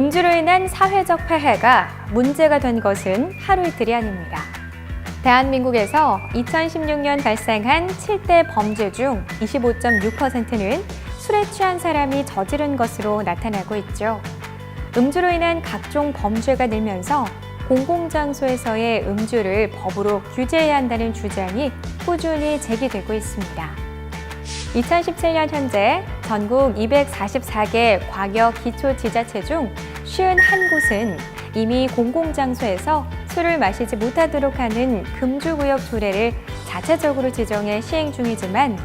음주로 인한 사회적 폐해가 문제가 된 것은 하루 이틀이 아닙니다. 대한민국에서 2016년 발생한 7대 범죄 중 25.6%는 술에 취한 사람이 저지른 것으로 나타나고 있죠. 음주로 인한 각종 범죄가 늘면서 공공장소에서의 음주를 법으로 규제해야 한다는 주장이 꾸준히 제기되고 있습니다. 2017년 현재 전국 244개 과격 기초 지자체 중 51곳은 이미 공공장소에서 술을 마시지 못하도록 하는 금주구역 조례를 자체적으로 지정해 시행 중이지만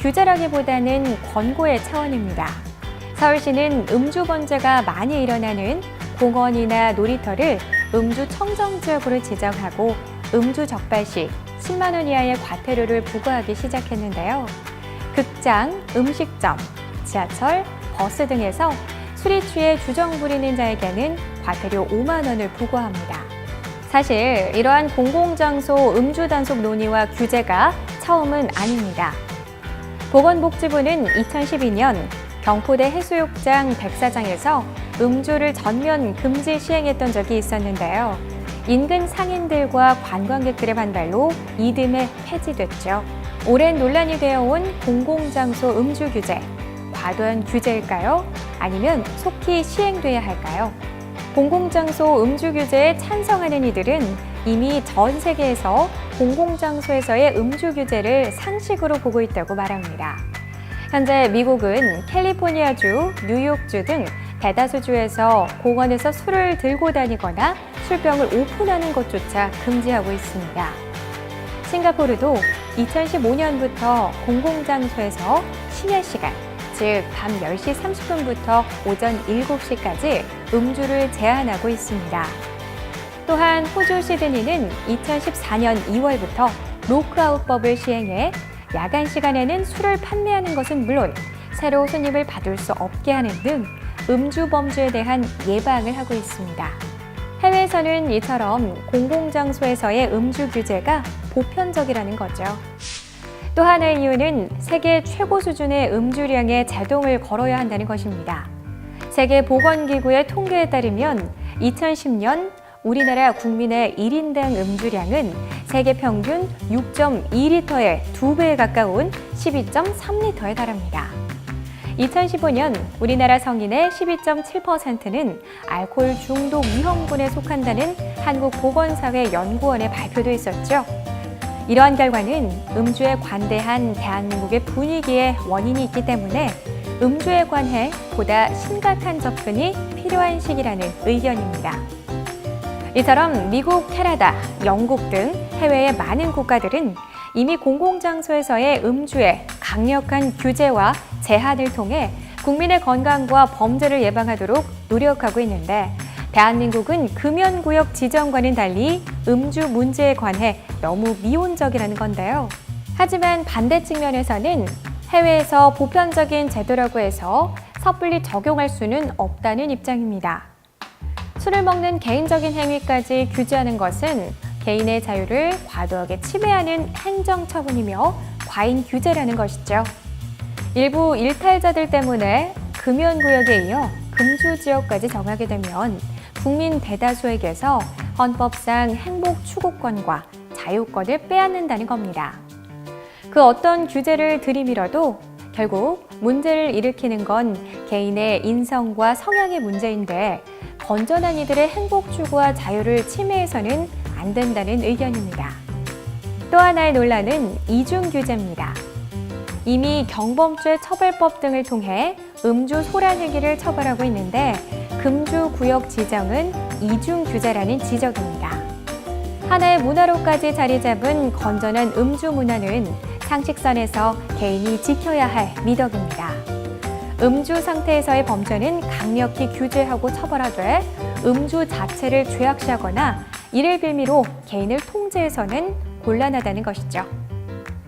규제라기보다는 권고의 차원입니다. 서울시는 음주 범죄가 많이 일어나는 공원이나 놀이터를 음주 청정 지역으로 지정하고 음주 적발 시 10만 원 이하의 과태료를 부과하기 시작했는데요. 극장, 음식점, 지하철, 버스 등에서 술이 취해 주정 부리는 자에게는 과태료 5만 원을 부과합니다. 사실 이러한 공공장소 음주 단속 논의와 규제가 처음은 아닙니다. 보건복지부는 2012년 경포대 해수욕장 백사장에서 음주를 전면 금지 시행했던 적이 있었는데요. 인근 상인들과 관광객들의 반발로 이듬해 폐지됐죠. 오랜 논란이 되어온 공공장소 음주 규제. 과도한 규제일까요? 아니면 속히 시행돼야 할까요? 공공장소 음주 규제에 찬성하는 이들은 이미 전 세계에서 공공장소에서의 음주 규제를 상식으로 보고 있다고 말합니다. 현재 미국은 캘리포니아주, 뉴욕주 등 대다수 주에서 공원에서 술을 들고 다니거나 술병을 오픈하는 것조차 금지하고 있습니다. 싱가포르도 2015년부터 공공장소에서 심야 시간, 즉 밤 10시 30분부터 오전 7시까지 음주를 제한하고 있습니다. 또한 호주 시드니는 2014년 2월부터 로크아웃법을 시행해 야간 시간에는 술을 판매하는 것은 물론 새로 손님을 받을 수 없게 하는 등 음주 범죄에 대한 예방을 하고 있습니다. 해외에서는 이처럼 공공장소에서의 음주 규제가 보편적이라는 거죠. 또 하나의 이유는 세계 최고 수준의 음주량에 제동을 걸어야 한다는 것입니다. 세계보건기구의 통계에 따르면 2010년 우리나라 국민의 1인당 음주량은 세계 평균 6.2리터의 2배에 가까운 12.3리터에 달합니다. 2015년 우리나라 성인의 12.7%는 알코올 중독 위험군에 속한다는 한국보건사회 연구원의 발표도 있었죠. 이러한 결과는 음주에 관대한 대한민국의 분위기에 원인이 있기 때문에 음주에 관해 보다 심각한 접근이 필요한 시기라는 의견입니다. 이처럼 미국, 캐나다, 영국 등 해외의 많은 국가들은 이미 공공장소에서의 음주에 강력한 규제와 제한을 통해 국민의 건강과 범죄를 예방하도록 노력하고 있는데 대한민국은 금연구역 지정과는 달리 음주 문제에 관해 너무 미온적이라는 건데요. 하지만 반대 측면에서는 해외에서 보편적인 제도라고 해서 섣불리 적용할 수는 없다는 입장입니다. 술을 먹는 개인적인 행위까지 규제하는 것은 개인의 자유를 과도하게 침해하는 행정처분이며 과잉 규제라는 것이죠. 일부 일탈자들 때문에 금연구역에 이어 금주 지역까지 정하게 되면 국민 대다수에게서 헌법상 행복 추구권과 자유권을 빼앗는다는 겁니다. 그 어떤 규제를 들이밀어도 결국 문제를 일으키는 건 개인의 인성과 성향의 문제인데 건전한 이들의 행복 추구와 자유를 침해해서는 안 된다는 의견입니다. 또 하나의 논란은 이중 규제입니다. 이미 경범죄 처벌법 등을 통해 음주 소란 행위를 처벌하고 있는데 금주 구역 지정은 이중 규제라는 지적입니다. 하나의 문화로까지 자리 잡은 건전한 음주 문화는 상식선에서 개인이 지켜야 할 미덕입니다. 음주 상태에서의 범죄는 강력히 규제하고 처벌하되 음주 자체를 죄악시하거나 이를 빌미로 개인을 통제해서는 곤란하다는 것이죠.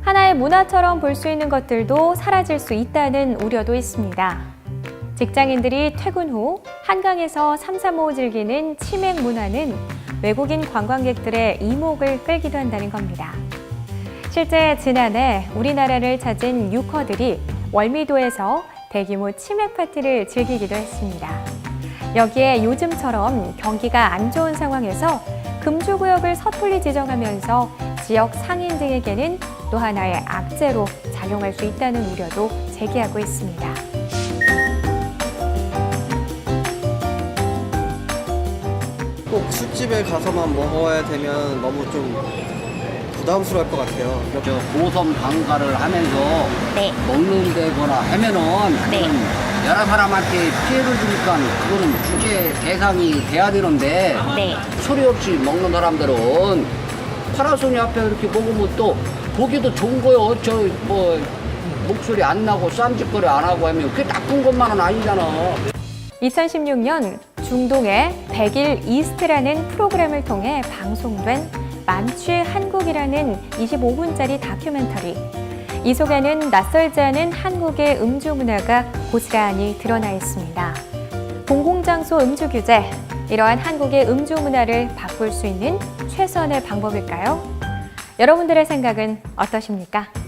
하나의 문화처럼 볼 수 있는 것들도 사라질 수 있다는 우려도 있습니다. 직장인들이 퇴근 후 한강에서 삼삼오오 즐기는 치맥 문화는 외국인 관광객들의 이목을 끌기도 한다는 겁니다. 실제 지난해 우리나라를 찾은 유커들이 월미도에서 대규모 치맥 파티를 즐기기도 했습니다. 여기에 요즘처럼 경기가 안 좋은 상황에서 금주구역을 섣불리 지정하면서 지역 상인 등에게는 또 하나의 악재로 작용할 수 있다는 우려도 제기하고 있습니다. 꼭 술집에 가서만 먹어야 되면 너무 좀 부담스러울 것 같아요. 저 고성 방가를 하면서 네. 먹는 데거나 하면은 네. 그건 여러 사람한테 피해를 주니까 그거는 주제 대상이 돼야 되는데 네. 소리 없이 먹는 사람들은 파라소니 앞에 이렇게 먹으면 또 보기도 좋은 거요. 저 뭐 목소리 안 나고 쌈짓거리 안 하고 하면 그게 나쁜 것만은 아니잖아. 2016년 중동의 100일 이스트라는 프로그램을 통해 방송된 만취 한국이라는 25분짜리 다큐멘터리. 이 속에는 낯설지 않은 한국의 음주 문화가 고스란히 드러나 있습니다. 공공장소 음주 규제, 이러한 한국의 음주 문화를 바꿀 수 있는 최선의 방법일까요? 여러분들의 생각은 어떠십니까?